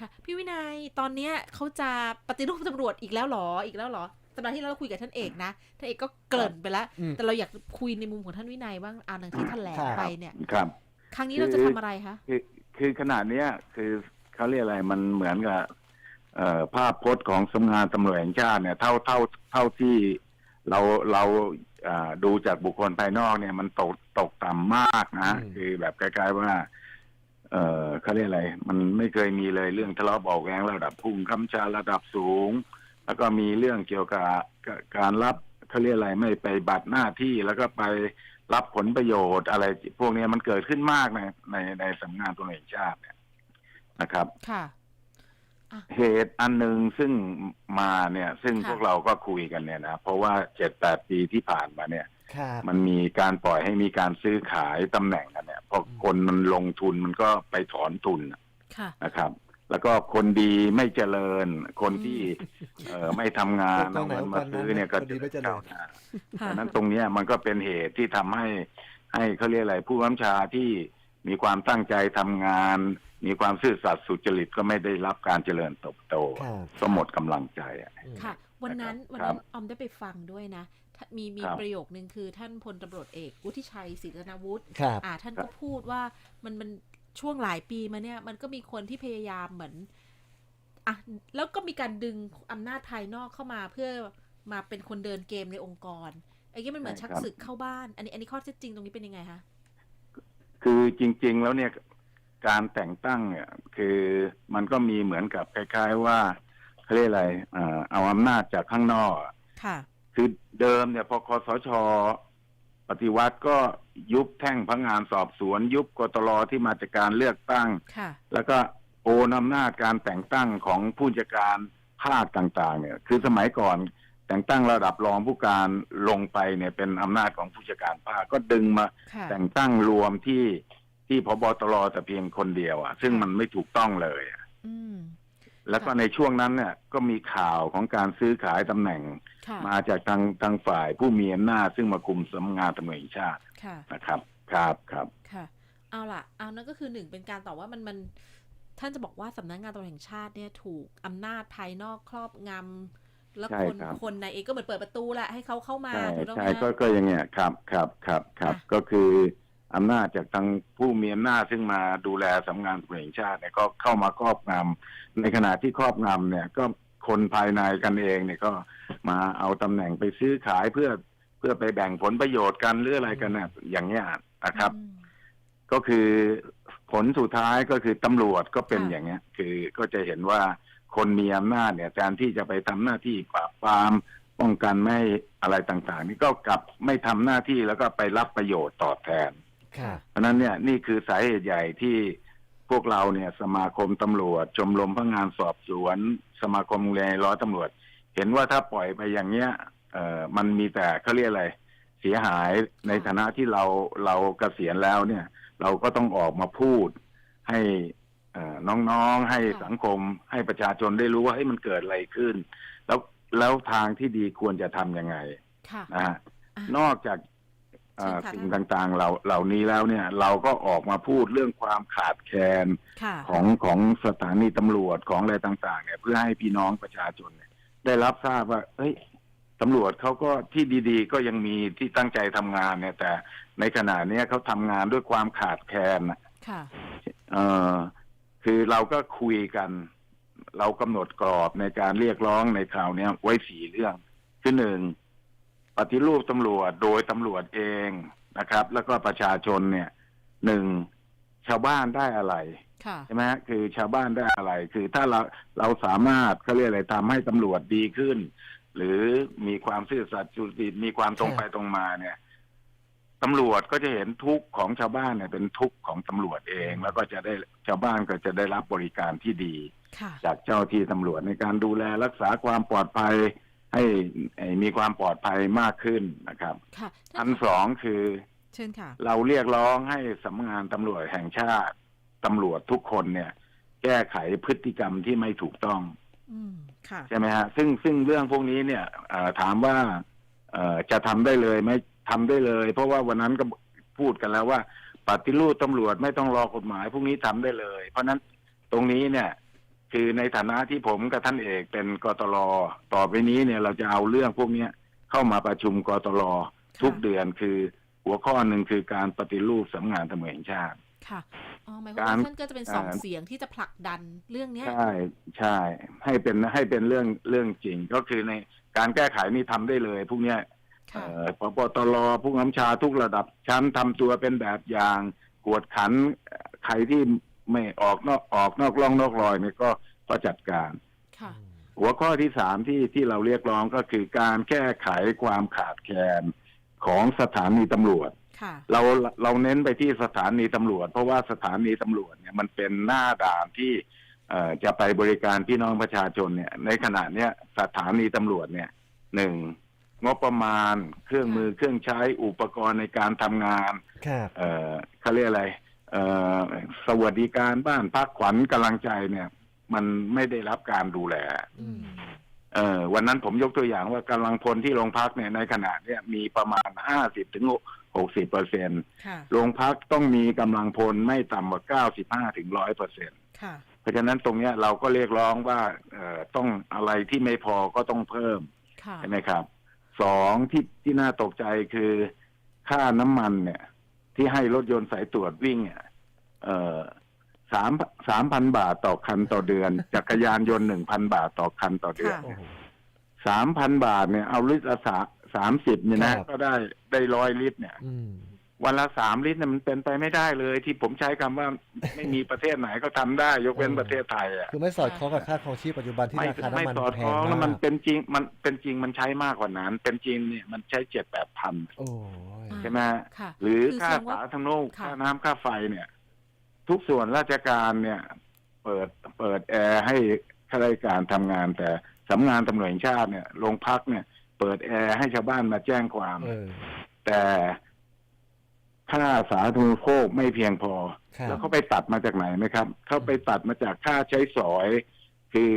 ค่ะพี่วินัยตอนเนี้ยเขาจะปฏิรูปตำรวจอีกแล้วเหรออีกแล้วเหรอสัปดาห์ที่แล้วเราคุยกับท่านเอกนะท่านเอกก็เกริ่นไปแล้วอืมแต่เราอยากคุยในมุมของท่านวินัยบ้างอ่านหนังที่แถลงครับไปเนี่ยครับ ครั้งนี้เราจะทำอะไรคะคือคือขนาดเนี้ยคือเขาเรียกอะไรมันเหมือนกับเอ่อภาพพจน์ของสำนักงานตำรวจแห่งชาติเนี่ยเท่าเท่าเท่าที่เราเราอ่าดูจากบุคคลภายนอกเนี่ยมันตกตกต่ำมากนะอืมคือแบบคล้ายๆว่า เอ่อเขาเรียกอะไร มันไม่เคยมีเลยเรื่องทะเลาะเบาะแวงระดับพุ่งคำชาระดับสูง แล้วก็มีเรื่องเกี่ยวกับกับการรับเขาเรียกอะไรไม่ไปบัตรหน้าที่แล้วก็ไปรับผลประโยชน์อะไร พวกเนี้ยมันเกิดขึ้นมากในในในสำนักงานตำรวจแห่งชาติเนี่ยนะครับค่ะเหตุอันหนึ่งซึ่งมาเนี่ย ซึ่งค่ะพวกเราก็คุยกันเนี่ยนะเพราะว่าเจ็ดแปดปีที่ผ่านมาเนี่ย ครับมันมีการปล่อยให้มีการซื้อขายตำแหน่งกันเนี่ยพอคนมันลงทุนมันก็ไปถอนทุนค่ะ นะครับ แล้วก็คนดีไม่เจริญ คนที่เอ่อไม่ทำงานตรงไหนเอาเงินมาซื้อเนี่ยคก็นดีไม่เจริญก้าวหน้าค่ะ ดังนั้นตรงเนี้ยมันก็เป็นเหตุที่ทำให้ให้เขาเรียกอะไรผู้บัญชาที่มีความตั้งใจทำงาน มีความซื่อสัตย์สุจริตก็ไม่ได้รับการเจริญเติบโตครับ ก็หมดกำลังใจอะอืมค่ะ วันนั้นนะครับวันนั้นออมได้ไปฟังด้วยนะถ้า มีมีครับประโยคนึงคือท่านพลตำรวจเอกวุฒิชัยศรีธนาวุฒิครับอ่า ท่านก็พูดว่ามันมันช่วงหลายปีมาเนี่ย มันก็มีคนที่พยายามเหมือนอะแล้วก็มีการดึงอำนาจภายนอกเข้ามาเพื่อมาเป็นคนเดินเกมในองค์กรไอ้นี่มันเหมือนใช่ชักครับศึกเข้าบ้าน อันนี้อันนี้ข้อเท็จจริงตรงนี้เป็นยังไงคะคือจริง ๆ แล้วเนี่ยการแต่งตั้งเนี่ยคือมันก็มีเหมือนกับคล้าย ๆ ว่าเขาเรียกอะไรเอ่อเอาอำนาจจากข้างนอกอะ ค่ะคือเดิมเนี่ยพอคอสช ปฏิวัติก็ยุบแท่งพนักงานสอบสวน ยุบกตลที่มาจากการเลือกตั้งค่ะแล้วก็โอนอำนาจการแต่งตั้งของผู้จัดการภาคต่าง ๆ เนี่ย คือสมัยก่อนแต่งตั้งระดับรองผู้การลงไปเนี่ยเป็นอำนาจของผู้จัดการภาคก็ดึงมาค่ะแต่งตั้งรวมที่ที่พบตรแต่เพียงคนเดียวอะ ซึ่งมันไม่ถูกต้องเลยอะอืม แล้วก็ค่ะในช่วงนั้นเนี่ยก็มีข่าวของการซื้อขายตำแหน่งค่ะมาจากทางทางฝ่ายผู้มีอำนาจซึ่งมาคุมสำนักงานตำรวจแห่งชาติค่ะนะครับครับครับค่ะ เอาล่ะ เอานั่นก็คือหนึ่งเป็นการตอบว่ามันมันท่านจะบอกว่าสำนักงานตำรวจแห่งชาติเนี่ยถูกอำนาจภายนอกครอบงำแล้วใช่คนครับคนในเองก็เหมือนเปิดประตูแหละให้เขาเข้ามาใช่ถูกต้องไหใช่มก็ก็อย่างเงี้ยครับครับครับครับค่ะก็คือ อำนาจจากทางผู้มีอำนาจซึ่งมาดูแลสำนักงานตำรวจแห่งชาติเนี่ยก็เข้ามาครอบงำในขณะที่ครอบงำเนี่ย ก็คนภายในกันเองเนี่ยก็มาเอาตำแหน่งไปซื้อขายเพื่อเพื่อไปแบ่งผลประโยชน์กันหรืออะไรกันนะอย่างเงี้ยนะครับ อืม ก็คือผลสุดท้ายก็คือตำรวจก็เป็นค่ะ อย่างเงี้ย คือก็จะเห็นว่าคนมีอำนาจเนี่ยแทนที่จะไปทำหน้าที่ปราบปรามป้องกันไม่ให้อะไรต่าง ๆ นี่ก็กลับไม่ทำหน้าที่แล้วก็ไปรับประโยชน์ตอบแทนครับ เพราะฉะนั้นเนี่ยนี่คือสาเหตุใหญ่ที่พวกเราเนี่ย สมาคมตำรวจ ชมรมพนักงานสอบสวน สมาคมเรียนร้อยตำรวจ เห็นว่าถ้าปล่อยไปอย่างเงี้ยเอ่อมันมีแต่เขาเรียกอะไร เสียหายในฐานะที่เราเราเกษียณแล้วเนี่ย เราก็ต้องออกมาพูด ให้เอ่อน้องๆให้ค่ะสังคมให้ประชาชนได้รู้ว่าให้ยมันเกิดอะไรขึ้น แล้วแล้วทางที่ดีควรจะทำยังไงค่ะนะฮะอะนอกจากเอ่อเชิญค่ะ สิ่งต่างๆเหล่าเหล่านี้แล้วเนี่ย เราก็ออกมาพูดเรื่องความขาดแคลนค่ะของของสถานีตำรวจของอะไรต่างๆ เนี่ย เพื่อให้พี่น้องประชาชนเนี่ย ได้รับทราบว่าเฮ้ยตำรวจเขาก็ที่ดีๆ ก็ยังมีที่ตั้งใจทำงานเนี่ย แต่ในขณะเนี้ยเขาทำงานด้วยความขาดแคลนน่ะค่ะเออคือเราก็คุยกัน เรากำหนดกรอบในการเรียกร้องในคราวเนี้ยไว้สี่เรื่องคือหนึ่ง ปฏิรูปตำรวจโดยตำรวจเองนะครับ แล้วก็ประชาชนเนี่ยหนึ่งชาวบ้านได้อะไรค่ะใช่ไหมฮะคือชาวบ้านได้อะไร คือถ้าเราเราสามารถเขาเรียกอะไรทำให้ตำรวจดีขึ้น หรือมีความซื่อสัตย์สุจริตมีความตรงไปตรงมาเนี่ยตำรวจก็จะเห็นทุกข์ของชาวบ้านเนี่ยเป็นทุกข์ของตำรวจเอง แล้วก็จะได้ชาวบ้านก็จะได้รับบริการที่ดีค่ะจากเจ้าที่ตำรวจในการดูแลรักษาความปลอดภัย ให้ให้มีความปลอดภัยมากขึ้นนะครับค่ะอันสองคือเชิญค่ะ เราเรียกร้องให้สำนักงานตำรวจแห่งชาติตำรวจทุกคนเนี่ย แก้ไขพฤติกรรมที่ไม่ถูกต้องอืมค่ะใช่ไหมฮะ ซึ่งซึ่งเรื่องพวกนี้เนี่ยเอ่อถามว่าเอ่อจะทำได้เลยไหมทำได้เลย เพราะว่าวันนั้นก็พูดกันแล้วว่าปฏิรูปตำรวจไม่ต้องรอกฎหมายพวกนี้ทำได้เลย เพราะฉะนั้นตรงนี้เนี่ย คือในฐานะที่ผมกับท่านเอกเป็นกตลต่อไปนี้เนี่ยเราจะเอาเรื่องพวกเนี้ยเข้ามาประชุมกตลทุกเดือนคือหัวข้อหนึ่งคือการปฏิรูปสำนักงานตำรวจแห่งชาติ ค่ะอ๋อหมายความการว่าท่านก็จะเป็นสองเอ่อเสียงที่จะผลักดันเรื่องเนี้ยใช่ใช่ ให้เป็นให้เป็นเรื่องเรื่องจริง ก็คือในการแก้ไขนี่ทำได้เลย พวกเนี้ยค่ะเอ่อปปตรผู้กำชาทุกระดับชั้นทำตัวเป็นแบบอย่างกวดขันเอ่อใครที่ ไม่ออกนอกออกนอกร่องนอกรอยเนี่ยก็ก็จัดการ ค่ะ หัวข้อที่สามที่ที่เราเรียกร้องก็คือการแก้ไขความขาดแคลนของสถานีตำรวจ ค่ะ เราเราเน้นไปที่สถานีตำรวจ เพราะว่าสถานีตำรวจเนี่ยมันเป็นหน้าด่านที่เอ่อจะไปบริการพี่น้องประชาชนเนี่ย ในขณะเนี้ยสถานีตำรวจเนี่ยหนึ่งงบประมาณเครื่องมือเครื่องใช้อุปกรณ์ในการทำงาน ครับ เอ่อเขาเรียกอะไรเอ่อ สวัสดิการบ้านพักขวัญกำลังใจเนี่ย มันไม่ได้รับการดูแลอืมเออวันนั้นผมยกตัวอย่างว่ากำลังพลที่โรงพักเนี่ยในขณะเนี่ยมีประมาณห้าสิบถึงหกสิบเปอร์เซ็นค่ะโรงพักต้องมีกำลังพลไม่ต่ำกว่าเก้าสิบห้าถึงร้อยเปอร์เซ็นค่ะเพราะฉะนั้นตรงเนี้ยเราก็เรียกร้องว่าเอ่อต้องอะไรที่ไม่พอก็ต้องเพิ่มค่ะใช่ไหมครับสองที่ที่น่าตกใจคือค่าน้ำมันเนี่ย ที่ให้รถยนต์สายตรวจวิ่งเนี่ยเอ่อสามสามพันบาทต่อคันต่อเดือน จักรยานยนต์หนึ่งพันบาทต่อคันต่อเดือนค่ะโอ้โหสามพันบาทเนี่ยเอาลิตรละสาสามสิบเนี่ยนะครับก็ได้ได้ร้อยลิตรเนี่ยอืม วันละสามลิตรเนี่ยมันเป็นไปไม่ได้เลย ที่ผมใช้คำว่าไม่มีประเทศไหนก็ทำได้ ยกเว้นประเทศไทยอะคือไม่สอดคล้องกับค่าครองชีพปัจจุบันที่ไม่ราคาไม่น้ำมันสอดแพคล้งองแล้วมามันกเป็นจริงมันเป็นจริงมันใช้มากกว่านั้น เป็นจริงเนี่ยมันใช้เจ็ดแปดพันโอ้ยใช่ไหมฮะค่ะหรือคือค่าแสดงว่าสาธารณูปค่ะค่าน้ำค่าไฟเนี่ย ทุกส่วนราชการเนี่ย เปิดเปิดแอร์ให้ข้าราชการทำงาน แต่สำนักงานตำรวจแห่งชาติเนี่ยโรงพักเนี่ย เปิดแอร์ให้ชาวบ้านมาแจ้งความเออแต่ ค่าสาธารณูปโภคไม่เพียงพอ ครับแล้วเขาไปตัดมาจากไหนไหมครับ เขาไปตัดมาจากค่าใช้สอย คือ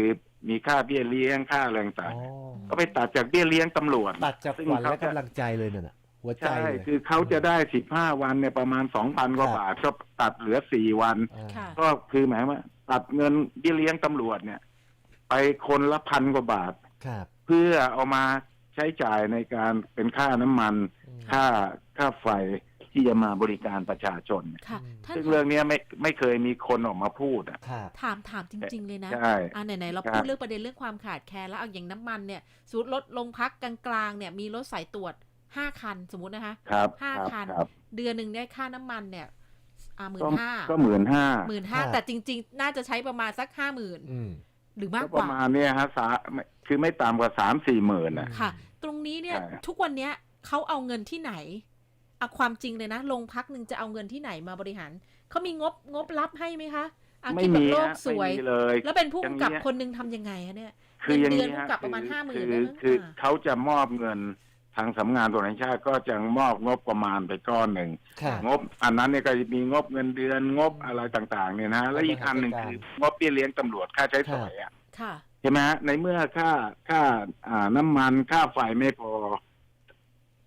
มีค่าเบี้ยเลี้ยงค่าอะไรต่างอ๋อๆเขาไปตัดจากเบี้ยเลี้ยงตำรวจ ตัดจากซึ่งขวัญเขาและจะกำลังใจเลยเนี่ยน่ะ หัวใจใช่เลย คือเขาจะได้สิบห้าวันเนี่ยประมาณสองพันกว่าครับ บาทก็ตัดเหลือสี่วัน อ่าค่ะ ก็คือหมายว่าตัดเงินเบี้ยเลี้ยงตำรวจเนี่ย ไปคนละพันกว่าบาท ครับเพื่อเอามาใช้จ่ายในการเป็นค่าน้ำมัน อืม ค่าค่าไฟ ที่จะมาบริการประชาชนเนี่ยค่ะ ท่านซึ่งเรื่องเนี้ยไม่ไม่เคยมีคนออกมาพูดอะ ครับ ถามถามจริง ๆ เลยนะใช่ อ่าไหนๆเราใช่พูดเรื่องประเด็นเรื่องความขาดแคลนแล้วเอาอย่างน้ำมันเนี่ยสูตรรถลงพักกลางๆเนี่ยมีรถสายตรวจห้าคันสมมุตินะคะ ครับห้าครับคัน ครับเดือนหนึ่งได้ค่าน้ำมันเนี่ยอ่าหมื่ก็นห้าก็หมื่นห้าหมื่นห้าแต่จริง ๆ น่าจะใช้ประมาณสักห้าหมื่นอืม หรือมากก็กประว่า มาณเนี้ยฮะสาไม่คือไม่ต่ำกว่าสามสี่หมื่นอะ ค่ะ ตรงนี้เนี่ยใช่ ทุกวันเนี้ยเขาเอาเงินที่ไหน เอาความจริงเลยนะลงพักหนึ่งจะเอาเงินที่ไหนมาบริหารเขามีงบงบรับให้ไหมคะอะไม่คิดแบมีบโลกฮะสวยไม่มีเลย แล้วเป็นผู้กำกับอย่างเงี้ยคนหนึ่งทำยังไงคะเนี่ยคืออย่างเงินนี้เดือนฮะผู้กำกับประมาณคือ50,000คือได้มั้งคืออ่าเขาจะมอบเงินทางสำนักงานตำรวจแห่งชาติก็จะมอบงบประมาณไปก้อนหนึ่งครับงบ อันนั้นเนี่ยก็จะมีงบเงินเดือนงบอะไรต่าง ๆ เนี่ยนะและอีกอันหนึ่งราชการคืองบเบี้ยเลี้ยงตำรวจค่าใช้สอยอะค่ะใช่ไหมฮะในเมื่อค่าค่าอ่าน้ำมันค่าไฟไม่พอ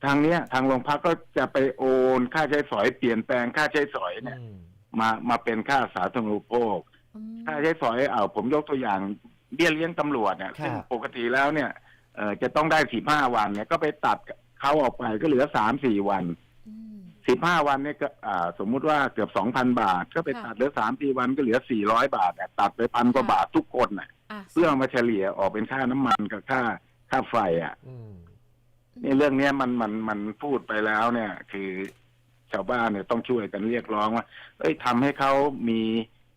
ทางเนี้ย ทางโรงพักก็จะไปโอนค่าใช้สอยเปลี่ยนแปลงค่าใช้สอยเนี่ยอืมมามาเป็นค่าสาธารณูปโภคอืมค่าใช้สอยเอาผมยกตัวอย่างเบี้ยเลี้ยงตำรวจเนี่ยครับซึ่งปกติแล้วเนี่ยเอ่อจะต้องได้สิบห้าวันเนี่ยก็ไปตัดเขาออกไปก็เหลือสามสี่วันอืมสิบห้าวันเนี่ยก็อ่าสมมุติว่าเกือบสองพันบาท ก็ไปค่ะตัดเหลือสามสี่วันก็เหลือสี่ร้อยบาทเนี่ยตัดไปพันกว่าค่ะบาททุกคนน่ะอะเพื่อเอามาเฉลี่ยออกเป็นค่าน้ำมันกับค่าค่าไฟอะอืม นี่เรื่องเนี้ยมันมันมันพูดไปแล้วเนี่ย คือชาวบ้านเนี่ยต้องช่วยกันเรียกร้องว่า เอ้ยทำให้เขามี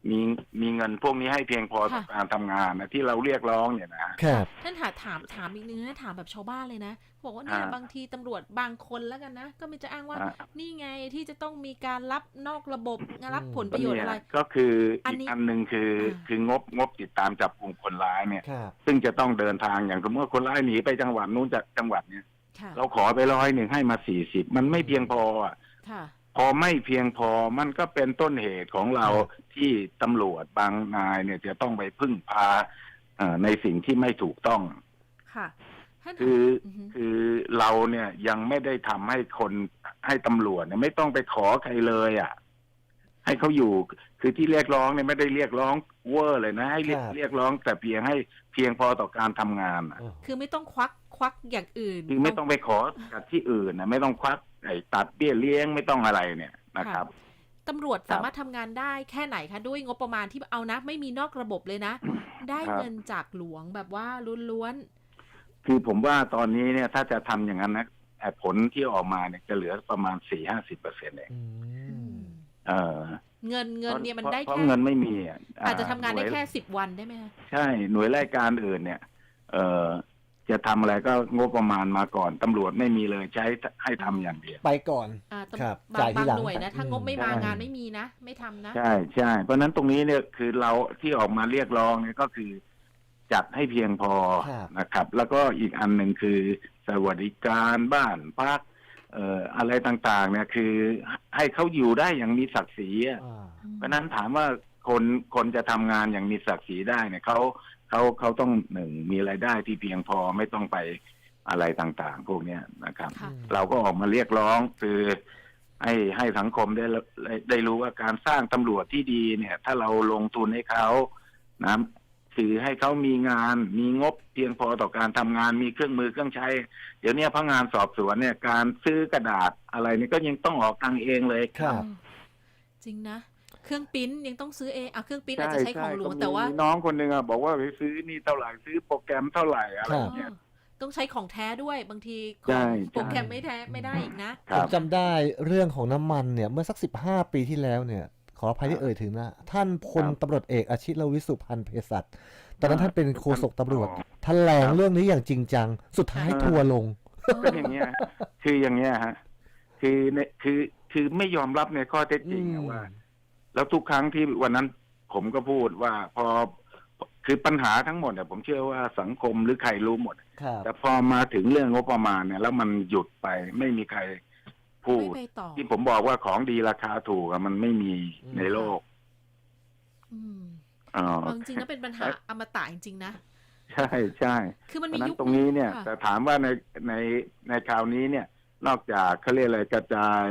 มีมีเงินพวกนี้ให้เพียงพอต่อค่ะการทำงานนะที่เราเรียกร้องเนี่ยนะครับท่านถามถามถามอีกนึงนะถามแบบชาวบ้านเลยนะบอกว่าเนี่ยอ่าบางทีตำรวจบางคนแล้วกันนะ ก็มันจะอ้างว่าอ่า นี่ไงที่จะต้องมีการรับนอกระบบรับอืมผลประโยชน์อะไร ก็คืออนอีนี้กอันหนึ่งคือออ่าคืองบงบติดตามจับกลุ่มคนร้ายเนี่ยครับซึ่งจะต้องเดินทางอย่างสมมติว่าคนร้ายหนีไปจังหวัดนู้นจากจังหวัดเนี่ยค่ะ เราขอไปร้อยหนึ่งให้มาสี่สิบมันไม่เพียงพออะค่ะพอไม่เพียงพอมันก็เป็นต้นเหตุของเราที่ตำรวจบางนายเนี่ยจะต้องไปพึ่งพาเอ่อในสิ่งที่ไม่ถูกต้องค่ะท่านคืออฮึคือเราเนี่ยยังไม่ได้ทำให้คนให้ตำรวจเนี่ยไม่ต้องไปขอใครเลยอะ ให้เขาอยู่ คือที่เรียกร้องเนี่ยไม่ได้เรียกร้องเวอร์เลยนะ ให้เรียกครับ เรียกร้องแต่เพียงให้เพียงพอต่อการทำงานอะโอ้คือไม่ต้องควักควักอย่างอื่นคือไม่ต้องไปขอจากที่อื่นนะไม่ต้องควักไอ้ตัดเบี้ยเลี้ยงไม่ต้องอะไรเนี่ยนะครับ ตำรวจครับสามารถทำงานได้แค่ไหนคะด้วยงบประมาณที่เอานะ ไม่มีนอกระบบเลยนะ ได้ครับ เงินจากหลวงแบบว่าล้วนคือผมว่าตอนนี้เนี่ยถ้าจะทำอย่างนั้นนะไอ้ผลที่ออกมาเนี่ยจะเหลือประมาณสี่ห้าสิบเปอร์เซ็นต์เอง อืๆอืมม เออเงินเงินเนี่ยมันได้เพราะแค่เงินไม่มีะอาจจะทำงานได้หวยแค่สิบวันได้ไหมคะใช่หน่วยรายการอื่นเนี่ย เออจะทำอะไรก็งบประมาณมาก่อนตำรวจไม่มีเลยใช้ให้ทำอย่างเดียว ไปก่อน อ่าตำครับบาจ่างยทีบางหลังหน่วยนะ ถ้างบไม่มาใช่ งานไม่มีนะ ไม่ทำนะ ใช่ใช่เพราะฉะนั้นตรงนี้เนี่ยคือเราที่ออกมาเรียกร้องเนี่ยก็คือจัดให้เพียงพอครับ นะครับ แล้วก็อีกอันหนึ่งคือสวัสดิการบ้านพัก เอ่ออะไรต่างๆ เนี่ยคือให้เขาอยู่ได้อย่างมีศักดิ์ศรีอะอ่าเพราะฉะนั้นถามว่าคนคนจะทำงานอย่างมีศักดิ์ศรีได้เนี่ยเขาเขาเขาต้องหนึ่งมีรายได้ที่เพียงพอไม่ต้องไปอะไรต่างๆ พวกเนี้ยนะครับ ค่ะ เราก็ออกมาเรียกร้องคือให้ให้สังคมได้ได้ได้รู้ว่าการสร้างตำรวจที่ดีเนี่ย ถ้าเราลงทุนให้เขานะ คือให้เขามีงาน มีงบเพียงพอต่อการทำงานมีเครื่องมือเครื่องใช้ เดี๋ยวเนี้ยพนักงานสอบสวนเนี่ยการซื้อกระดาษอะไรนี่ก็ยังต้องออกตังค์เองเลยครับอืมจริงนะเครื่องปริ้นยังต้องซื้อเองอะเครื่องปริ้นอาจใช่จะใช้ของหลวงก็มีแต่ว่า น้องคนหนึ่งอะบอกว่าไปซื้อนี่เท่าไหร่ซื้อโปรแกรมเท่าไหร่อะไรครับเนี่ยเออต้องใช้ของแท้ด้วยบางทีขใช่องใช่โปรแกรมไม่แท้ไม่ได้อีกนะคผรัมบจำได้เรื่องของน้ำมันเนี่ยเมื่อสักสิบห้าปีที่แล้วเนี่ย ขออภัยที่เอ่ยถึงนะ ท่านพลครับตำรวจเอกอาชิรวิสุพันธ์เภสัชตอนนั้นอ่าท่านเป็นโฆษกตำรวจอ๋อแถลงครับเรื่องนี้อย่างจริงจัง สุดท้ายอ่าทัวร์ลงก็อย่างเงี้ยคืออย่างเงี้ยฮะคือในคือคือไม่ยอมรับในข้อเท็จจริงอะว่า แล้วทุกครั้งที่วันนั้นผมก็พูดว่าพอคือปัญหาทั้งหมดเนี่ยผมเชื่อว่าสังคมหรือใครรู้หมดครับแต่พอมาถึงเรื่องงบประมาณเนี่ย แล้วมันหยุดไปไม่มีใคร พูไม่ดไปต่อ ที่ผมบอกว่าของดีราคาถูกอะมันไม่มีอืม ในโลกอืมอ๋อเอาจริงๆนะเป็นปัญหาอมตะจริงๆนะ ใช่ใช่คือมันเพมีราะฉะนั้นยุคตรงนี้เนี่ย ค่ะ แต่ถามว่าในในในคราวนี้เนี่ย นอกจากเขาเรียกอะไรกระจาย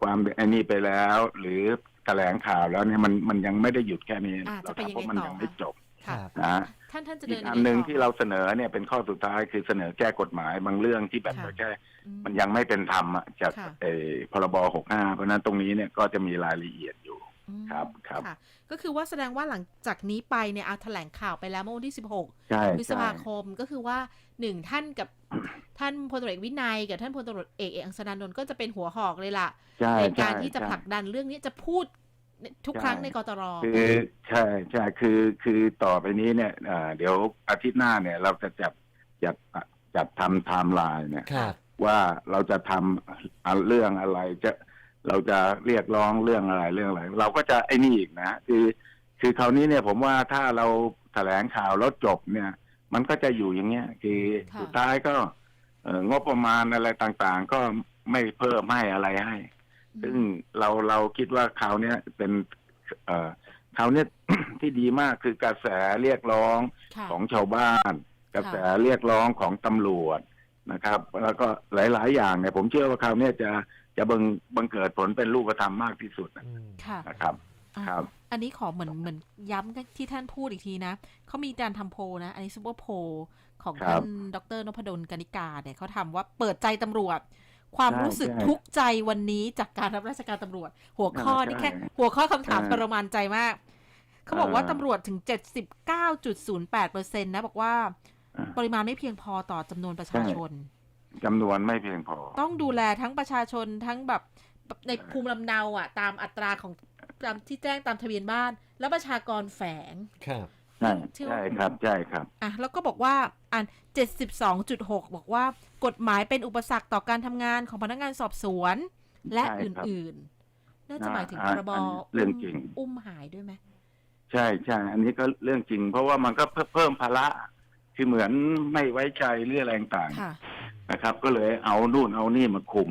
ความไอ้นี่ไปแล้ว หรือแถลงข่าวแล้วเนี่ยมันมันยังไม่ได้หยุดแค่นี้อ่าจะไปยังเพไงราะมันต่อยังไม่คะจบครัค่ะบนะ ท่านท่านจะอีเดิกนอันหนึ่งต่ที่เราเสนอเนี่ยเป็นข้อสุดท้ายคือเสนอแก้กฎหมายบางเรื่องที่แบบค่ะ แค่อื มันยังไม่เป็นธรรมอะจากค่ะเออพรบหกห้าเพราะฉะนั้นตรงนี้เนี่ยก็จะมีรายละเอียดอยู่ อืมครับครับค่ะก็คือว่าแสดงว่าหลังจากนี้ไปเนี่ยเอาแถลงข่าวไปแล้วเมื่อวันที่ 16 ใช่พฤษใช่ ภาคมก็คือว่าหนึ่งท่านกับ ท่านพลตำรวจเอกวินัย กับท่านพลตำรวจเอกเอกอังสนานนท์ก็จะเป็นหัวหอกเลยล่ะ ใช่ในใช่การที่จะใช่ ผลักดันเรื่องนี้จะพูดทุกใช่ ครั้งในกตร คือใช่ใช่คือคือต่อไปนี้เนี่ยอ่าเดี๋ยวอาทิตย์หน้าเนี่ยเราจะจับจัดจัดทำไทม์ไลน์เนี่ย ครับ ว่าเราจะทำอะเรื่องอะไรจะเราจะเรียกร้องเรื่องอะไรเรื่องอะไร เราก็จะไอ้นี่อีกนะ คือ คือคราวนี้เนี่ยผมว่าถ้าเราแถลงข่าวแล้วจบเนี่ย มันก็จะอยู่อย่างเงี้ย คือค่ะสุดท้ายก็เอ่องบประมาณอะไรต่างๆ ก็ไม่เพิ่มให้อะไรให้ ซึ่งเราเราคิดว่าคราวเนี้ยเป็นเอ่อคราวเนี้ยที่ดีมากคือกระแสเรียกร้องค่ะของชาวบ้าน กระแสเรียกร้องของตำรวจ นะครับ แล้วก็หลาย ๆ อย่างเนี่ยผมเชื่อว่าคราวเนี้ยจะจะบังบังเกิดผลเป็นรูปธรรมมากที่สุดนะอืมค่ะนะครับอะครับ อันนี้ขอเหมือนเหมือนย้ำที่ท่านพูดอีกทีนะเขามีการทำโพลนะ อันนี้ซูเปอร์โพลของครัท่าบนดรนพดลกนิกาเนี่ยเขาทำว่าเปิดใจตำรวจ ความใช่รู้สึกใช่ทุกข์ใจวันนี้จากการรับราชการตำรวจ หัวข้อใช่นี่แค่ หัวข้อคำถามใช่ทรมานใจมากเขาบอกว่าอ่าตำรวจถึง 79.08เปอร์เซ็นต์นะบอกว่าอ่า ปริมาณไม่เพียงพอต่อจำนวนประชาชน จำนวนไม่เพียงพอ ต้องดูแลทั้งประชาชนทั้งแบบในภูมิลำเนาอะ ตามอัตราของตามที่แจ้งตามทะเบียนบ้าน แล้วประชากรแฝง ครับ ใช่เชื่อใช่ครับ ใช่ครับ อะ แล้วก็บอกว่าอัน72.6 บอกว่ากฎหมายเป็นอุปสรรคต่อการทำงานของพนักงานสอบสวน และใช่อครับื่นๆ น่าจะหมายถึงอ่าพรบอันนี้เรื่องจริง อุ้มหายด้วยไหม ใช่ใช่ อันนี้ก็เรื่องจริง เพราะว่ามันก็เพิ่มเพิ่มภาระ คือเหมือนไม่ไว้ใจเรื่องอะไรต่างค่ะๆนะครับ ก็เลยเอานู่นเอานี่มาคุม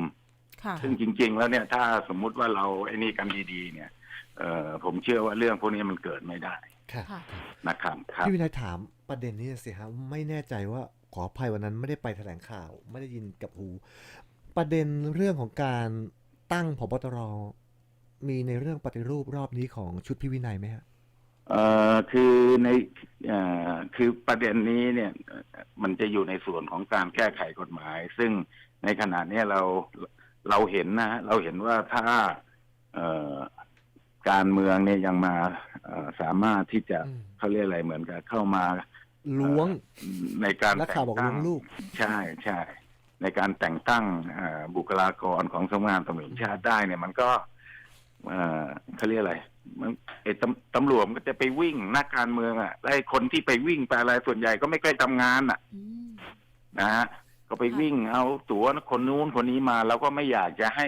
ค่ะ ซึ่งจริง ๆ แล้วเนี่ยถ้าสมมุติว่าเราไอ้นี่กันดีๆเนี่ยเอ่อผมเชื่อว่าเรื่องพวกนี้มันเกิดไม่ได้ครับค่ะ นะครับครับ พี่วินัยถามประเด็นนี้สิฮะไม่แน่ใจว่าขออภัยวันนั้นไม่ได้ไปแถลงข่าว ไม่ได้ยินกับหู ประเด็นเรื่องของการตั้งพบตรมีในเรื่องปฏิรูปรอบนี้ของชุดพิวินัยไหมฮะ เอ่อคือในเอ่อคือประเด็นนี้เนี่ยเอ่อมันจะอยู่ในส่วนของการแก้ไขกฎหมาย ซึ่งในขณะเนี้ยเราเราเห็นนะ เราเห็นว่าถ้าเอ่อการเมืองเนี่ยยังมาเอ่อสามารถที่จะอืมเขาเรียกอะไรเหมือนกับเข้ามาล้วงในการนักข่าวบอกแต่ล้วงงตั้งลูก ใช่ใช่ในการแต่งตั้งเอ่อบุคลากรของสำนักงานตำรวจแห่งชาติได้เนี่ยมันก็เอ่อเขาเรียกอะไร มันไอ้ตำตำรวจมันก็จะไปวิ่งนักการเมืองอะแล้วไอ้คนที่ไปวิ่งไปอะไรส่วนใหญ่ก็ไม่ค่อยทำงานอะ อืม นะฮะก็ไปค่ะวิ่งเอาตั๋วคนนู้นคนนี้มาเราก็ไม่อยากจะให้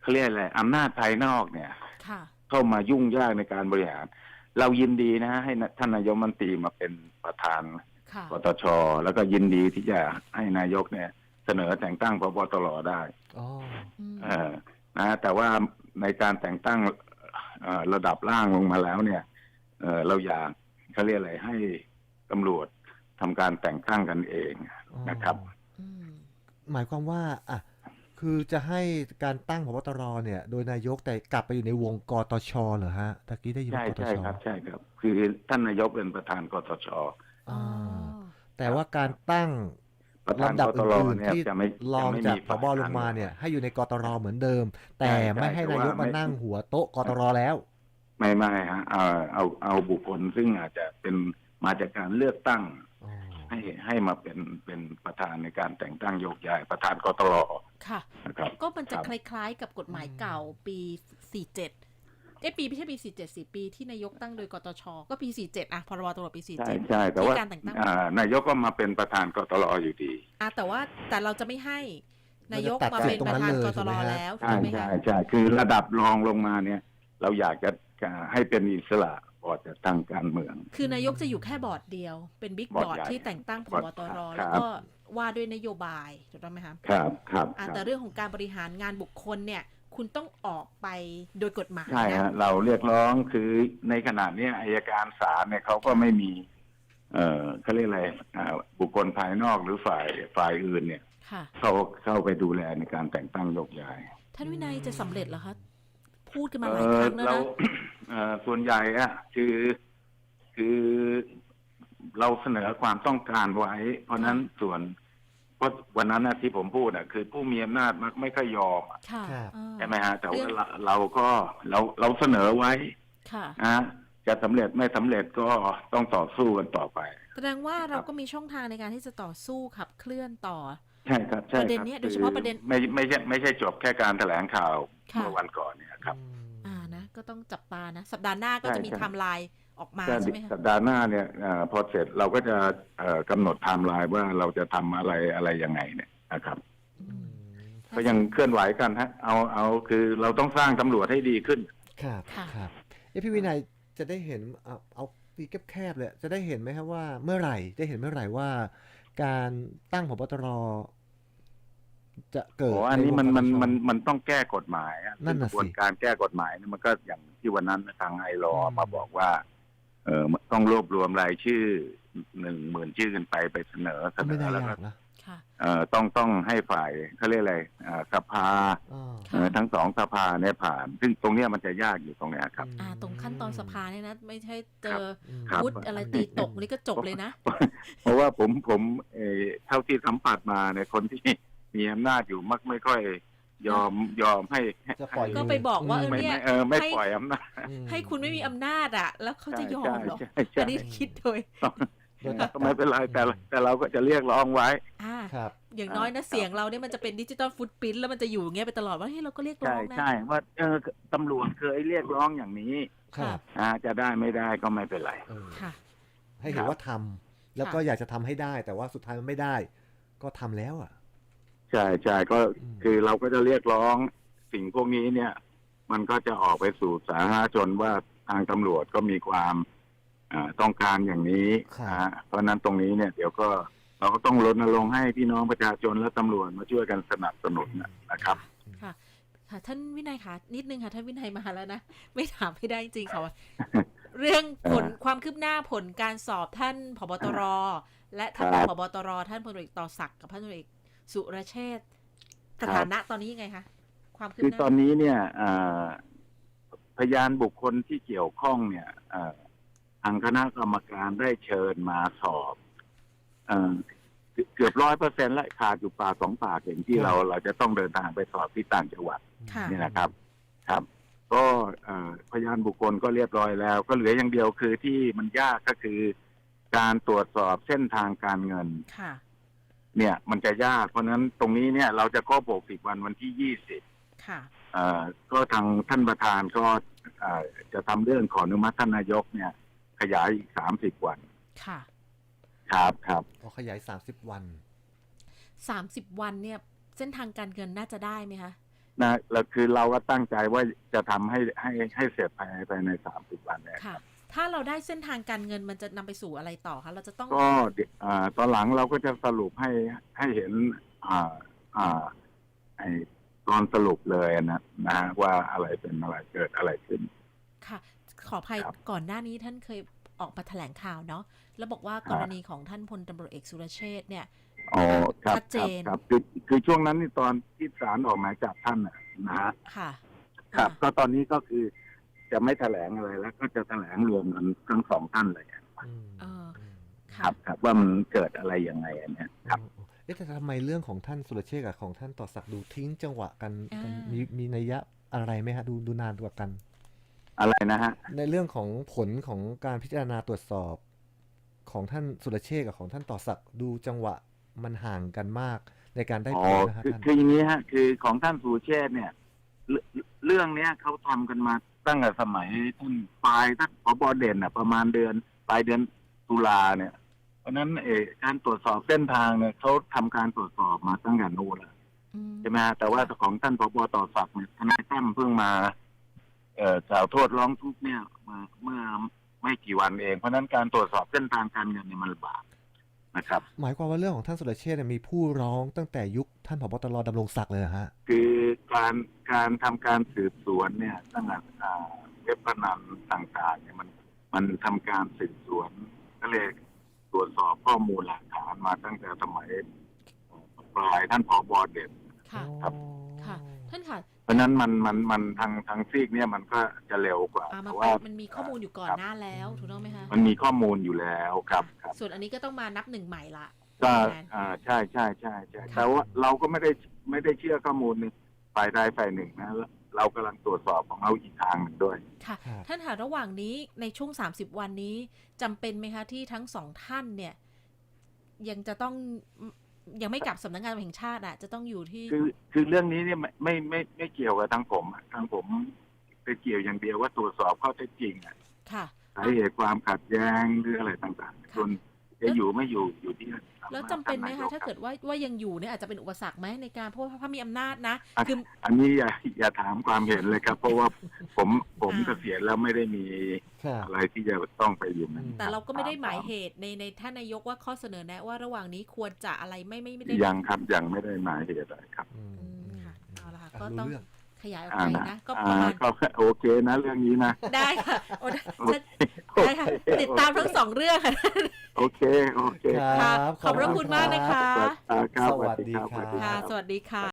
เขาเรียกอะไรอำนาจภายนอกเนี่ย ค่ะ เข้ามายุ่งยากในการบริหาร เรายินดีนะให้ท่านนายกรัฐมนตรีมาเป็นประธานค่ะกตชแล้วก็ยินดีที่จะให้นายกเนี่ย เสนอแต่งตั้งพบตรได้ อ๋อ อืม เออนะแต่ว่าในการแต่งตั้งเอ่อ ระดับล่างลงมาแล้วเนี่ยเออเราอยากเขาเรียกอะไรให้ตำรวจทำการแต่งตั้งกันเองอ๋อนะครับอืมหมายความว่าอะคือจะให้การตั้งพบตรเนี่ย โดยนายกแต่กลับไปอยู่ในวงกตชเหรอฮะตะกี้ได้ยินใช่ว่ากตใช่ชครับ ใช่ครับ คือท่านนายกเป็นประธานกตชอ๋อแต่ว่าการตั้ง ประธานลำดับกตอื่รนเนี่ยๆที่จะไม่รองจะไม่จากมีพบลงมาเนี่ย ให้อยู่ในกตรเหมือนเดิม แต่ใช่ใช่ไม่ให้แต่นายกว่ามาไม่นั่งหัวโต๊ะกตรแล้ว ไม่ไม่ฮะเอาเอาเอาบุคคลซึ่งอาจจะเป็นมาจากการเลือกตั้งอ๋อให้ให้มาเป็นเป็นประธานในการแต่งตั้งโยกย้ายประธานกตรค่ะ นะครับ ก็มันจะครับคล้ายๆกับกฎหมายเก่าปี 47 เอ้ยปีไม่ใช่ปี47สิปีที่นายกตั้งโดยกตช ก็ปี47อะพรบตำรวจปีใช่47ใช่แต่ว่าที่การแต่งตั้งอ่านายกก็มาเป็นประธานกตรอยู่ดีอะแต่ว่าแต่เราจะไม่ให้นายกเราจะตัดมาเป็นสิทธิ์ตรงปนั้ระนธานเลยกตถูกรไหมฮะแล้วใช่ถูกไหมใช่คะใช่คือระดับรองลงมาเนี่ย เราอยากจะจะให้เป็นอิสระออกจากทางการเมือง คือนายกจะอยู่แค่บอร์ดเดียว เป็นบิ๊กบบออร์ร์ดดใหญ่ที่แต่งตั้งพบอร์บดตรครับแล้วก็ว่าด้วยนโยบายถูกต้องไหมคะครับครับอะครับแต่เรื่องของการบริหารงานบุคคลเนี่ย คุณต้องออกไปโดยกฎหมายใช่นะฮะเราเรียกร้องคือในขณะเนี้ยอายการศาลเนี่ยเขาก็ไม่มี เอ่อเขาเรียกอะไรอ่าบุคคลภายนอกหรือฝ่ายฝ่ายอื่นเนี่ย ค่ะ เข้าเข้าไปดูแลในการแต่งตั้งโยกย้าย ท่านวินัยจะสำเร็จเหรอคะพูดกันเอมาหลายคอรั้งแล้วเรานะ เอ่อส่วนใหญ่อะคือคือเราเสนอความต้องการไว้ เพราะฉะนั้นส่วน เพราะวันนั้นนะที่ผมพูดอะคือผู้มีอำนาจมักไม่ค่อยยอมอะค่ะครับอ่าใช่ไหมฮะ แต่ว่าเรื่อง เราเราก็เราเราเสนอไว้ค่ะ นะจะสำเร็จไม่สำเร็จก็ต้องต่อสู้กันต่อไป แสดงว่าเราก็มีช่องทางในการที่จะต่อสู้ขับเคลื่อนต่อ ใช่ครับ ใช่ประเด็นครับเนี้ยโดยเฉพาะประเด็นคือไม่ไม่ใช่ไม่ใช่จบแค่การแถลงข่าวค่ะ เมื่อวันก่อนเนี่ยครับ อ่านะ ก็ต้องจับตานะ สัปดาห์หน้าก็ใช่จะมีใช่ ไทม์ไลน์ ออกมาก็ใช่ไหมคะสัปดาห์หน้าเนี่ยเอ่อพอเสร็จเราก็จะเอ่อกำหนดไทม์ไลน์ว่าเราจะทำอะไรอะไรยังไงเนี่ยนะครับอืมก็ยังเคลื่อนไหวกันฮะเอาเอาคือเราต้องสร้างตำรวจให้ดีขึ้น ครับค่ะครับเอะพี่วินัยจะได้เห็นเอาเอาปีแคบๆเลยจะได้เห็นไหมครับว่าเมื่อไหร่ได้เห็นเมื่อไหร่ว่า การตั้งพบตรจะเกิดโอ้อันนี้มันใวงมันกตชมันมันต้องแก้กฎหมายอะนั่นกน่ะระบวนสิการแก้กฎหมายเนี่ยมันก็อย่างที่วันนั้นทางไอรออืมมาบอกว่า เออต้องรวบรวมรายชื่อหนึ่งหมื่นชื่อขึ้นไปไปเสนอเสก็นไม่อได้แล้วยาก็กนะค่ะ เออต้องต้องให้ฝ่ายเขาเรียกอะไรอ่าสภาอ่าเออทั้งสองสภาเนี่ยผ่าน ซึ่งตรงเนี้ยมันจะยากอยู่ตรงเนี้ยครับ อ่า ตรงขั้นตอนสภาเนี่ยนะ ไม่ใช่เจอมครับ วุฒิอะไรตีตกนี่ก็จบเลยนะ เพราะว่าผมผมเออเท่าที่สัมผัสมาเนี่ยคนที่ มีอำนาจอยู่มักไม่ค่อย ยอมยอมให้จะปล่อย ก็ไปบอกว่าเออไม่เนี่ย ไม่เออไม่ให้ ปล่อยอำนาจมให้คุณไม่มีอำนาจอะแล้วเขาจะยอมเหรอใช่ใช่อันใช่นี้คิดโดยโดยตัดก็ไม่เป็นไรแต่แต่เราก็จะเรียกร้องไว้ อ่าครับ อย่างน้อยนะครับเสียงเราเนี่ยมันจะเป็นดิจิตอลฟุตปรินท์แล้วมันจะอยู่อย่างเงี้ยไปตลอดว่าเฮ้ยเราก็เรียกร้ใช่องนะ ใช่ว่าเออตำรวจเคยเรียกร้องอย่างนี้ ครับอ่าจะได้ไม่ได้ก็ไม่เป็นไร เออค่ะ ให้เห็นว่าทำแล้วก็อยากจะทำให้ได้ แต่ว่าสุดท้ายมันไม่ได้ ก็ทำแล้วอะ ใช่ใช่ก็อืมคือเราก็จะเรียกร้องสิ่งพวกนี้เนี่ย มันก็จะออกไปสู่สาธารณชนว่าทางตำรวจก็มีความอ่าต้องการอย่างนี้นะฮะเพราะฉะนั้นตรงนี้เนี่ย เดี๋ยวก็เราก็ต้องรณรงค์ให้พี่น้องประชาชนและตำรวจมาช่วยกันสนับสนุนนะครับ ค่ะ ค่ะท่านวินัยค่ะ นิดนึงค่ะท่านวินัยมาแล้วนะไม่ถามไม่ได้จริงๆค่ะว่าเรื่องผลเออความคืบหน้าผลการสอบท่านผบตร และท่านครรัองบผบตร ท่านพลเอกต่อศักดิ์กับท่านพลเอก สุรเชษฐ์ครัสบถานะตอนนี้ยังไงคะความคืบคือหตอน้านนี้เนี่ยอ่าพยานบุคคลที่เกี่ยวข้องเนี่ยเอ่อทางคณะกรรมการได้เชิญมาสอบเอ่อเกือบร้อยเปอร์เซ็นต์และขาดอยู่ปากสองปากอย่างที่ครับเราเราจะต้องเดินทางไปสอบที่ต่างจังหวัด ค่ะ นี่นะครับครับ ก็เอ่อพยานบุคคลก็เรียบร้อยแล้ว ก็เหลืออย่างเดียวคือที่มันยากก็คือ การตรวจสอบเส้นทางการเงิน ค่ะ เนี่ยมันจะยาก เพราะฉะนั้นตรงนี้เนี่ยเราจะครบ60 วันวันที่ 20ค่ะเอ่อก็ทางท่านประธานก็เอ่อจะทำเรื่องขออนุมัติท่านนายกเนี่ย ขยายอีก 30 วัน ค่ะ ครับครับออกขยาย 30 วันสามสิบวันเนี่ย เส้นทางการเงินน่าจะได้ไหมคะนะแล้วคือเราก็ตั้งใจว่าจะทำให้ให้ให้เสร็จภายในภายใน30วันเนี่ยค่ะ ถ้าเราได้เส้นทางการเงินมันจะนำไปสู่อะไรต่อคะเราจะต้องก็เดี๋ยวอ่าตอนหลังเราก็จะสรุปให้ให้เห็น อ่าอ่าไอตอนสรุปเลยนะนะฮะว่าอะไรเป็นอะไรเกิดอะไรขึ้น ค่ะ ขออภัยครับก่อนหน้านี้ท่านเคยออกมาแถลงข่าวเนาะแล้วบอกว่าคกรับรณีของท่านพลตำรวจเอกสุรเชษฐ์เนี่ยอ๋อครับชัดเจครับนครับคือคือช่วงนั้นนี่ตอนที่ศาลออกหมายจับท่านน่ะนะฮะค่ะ ครับอ่าก็ตอนนี้ก็คือ จะไม่แถลงอะไรแล้ว ก็จะแถลงรวมกันทั้งสองท่านเลยอืมเอออืมคค่ะรับครับว่ามันเกิดอะไรยังไงอันเนี้ยครับอืมเอ๊ะแต่ทำไมเรื่องของท่านสุรเชษฐ์กับของท่านต่อศักดิ์ดูทิ้งจังหวะกันอ่ามันมีมีนัยยะอะไรไหมฮะดูดูนานกว่ากัน อะไรนะฮะ ในเรื่องของผลของการพิจารณาตรวจสอบ ของท่านสุรเชษฐ์กับของท่านต่อศักดิ์ดูจังหวะมันห่างกันมากในการได้อ๋ผอลนะฮะคือท่าน คืออย่างนี้ฮะ คือของท่านสุเชษฐ์เนี่ยเรื่องเรื่องเนี้ยเขาทำกันมา ตั้งแต่สมัยท่านปลายท่านพบเด่นอะ ประมาณเดือนปลายเดือนตุลาเนี่ย เพราะฉะนั้นเออการตรวจสอบเส้นทางเนี่ยเขาทำการตรวจสอบมาตั้งแต่นู้นแล้วอืมใช่ไหมฮะแต่ว่าของท่านพบต่อศักดิ์เนี่ยทนายตั้มเพิ่งมา เอ่อกล่าวโทษร้องทุกข์เนี่ยมาเมื่อไม่กี่วันเอง เพราะฉะนั้นการตรวจสอบเส้นทางการเงินเนี่ยมันลำบาก นะครับ หมายความว่าเรื่องของท่านสุรเชษฐ์เนี่ยมีผู้ร้องตั้งแต่ยุคท่านผบตรดำรงศักดิ์เลยเหรอฮะ คือการการทำการสืบสวนเนี่ยตั้งแต่อ่าเว็บพนันต่างๆเนี่ยมันมันทำการสืบสวน ก็เลยตรวจสอบข้อมูลหลักฐานมาตั้งแต่สมัยปลายท่านผอบอเด่นค่ะ ครับ ค่ะ ท่านค่ะเพ ราะฉะนั้นมันมันมันทางทางซีกเนี่ยมันก็จะเร็วกว่าอ่ามันแต่เป็ว่านมันมีข้อมูลอยู่ก่อนครับ หน้าแล้วถูกต้องไหมคะมันมีข้อมูลอยู่แล้วครับครับ ส่วนอันนี้ก็ต้องมานับหนึ่งใหม่ละก็แทน อ่าใช่ใช่ใช่ใช่ค่ะ แต่ว่าเราก็ไม่ได้ไม่ได้เชื่อข้อมูลหนึ่งฝ่ายใดฝ่ายหนึ่งนะเรากำลังตรวจสอบของเราอีกทางหนึ่งด้วย ค่ะ ครับ ท่านค่ะระหว่างนี้ในช่วง 30 วันนี้จำเป็นไหมคะที่ทั้งสองท่านเนี่ย ยังจะต้อง ยังไม่กลับสำนักงานตำรวจแห่งชาติอะ จะต้องอยู่ที่ คือคือเรื่องนี้เนี่ยไม่ไม่ไม่ไม่เกี่ยวกับทางผมอะทางผมไปเกี่ยวอย่างเดียวว่าตรวจสอบข้อเท็จจริงอะค่ะสาเหตุความขัดแย้งหรืออะไรต่างๆส่วน จะอยู่ไม่อยู่อยู่ที่แล้วจำเป็นไหมท่คะยถ้าเกิดว่าว่ายังอยู่เนี่ยอาจจะเป็นอุปสรรคไหมในการเพราะว่าพระมีอำนาจนะอะคืออันนี้อย่าอย่าถามความเห็นเลยครับ เพราะว่าผมผมอ่าเกษียณแล้วไม่ได้มีครับอะไรที่จะต้องไปอยู่นั้นอืมแต่เราก็ไม่ได้หมายเหตุในในท่านนายกว่าข้อเสนอแนะว่าระหว่างนี้ควรจะอะไรไม่ไม่ไม่ได้ยังครับยังไม่ได้หมายเหตุอะไรครับอืมอืมค่ะเอาละค่ะอะก็รู้ต้องเรื่อง ขยายออกอ่าไปนะนะ ก็ปอ่าระมาณก็โอเคนะ เรื่องนี้นะ ได้ค่ะโอ้ได้โอเคได้ค่ะ ติดตามทั้งสองเรื่องค่ะ โอเค โอเค ครับ ขอบพระคุณมากนะคะอ่าครับ สวัสดีสวัสดีครับค่ะสวัสดีค่ะ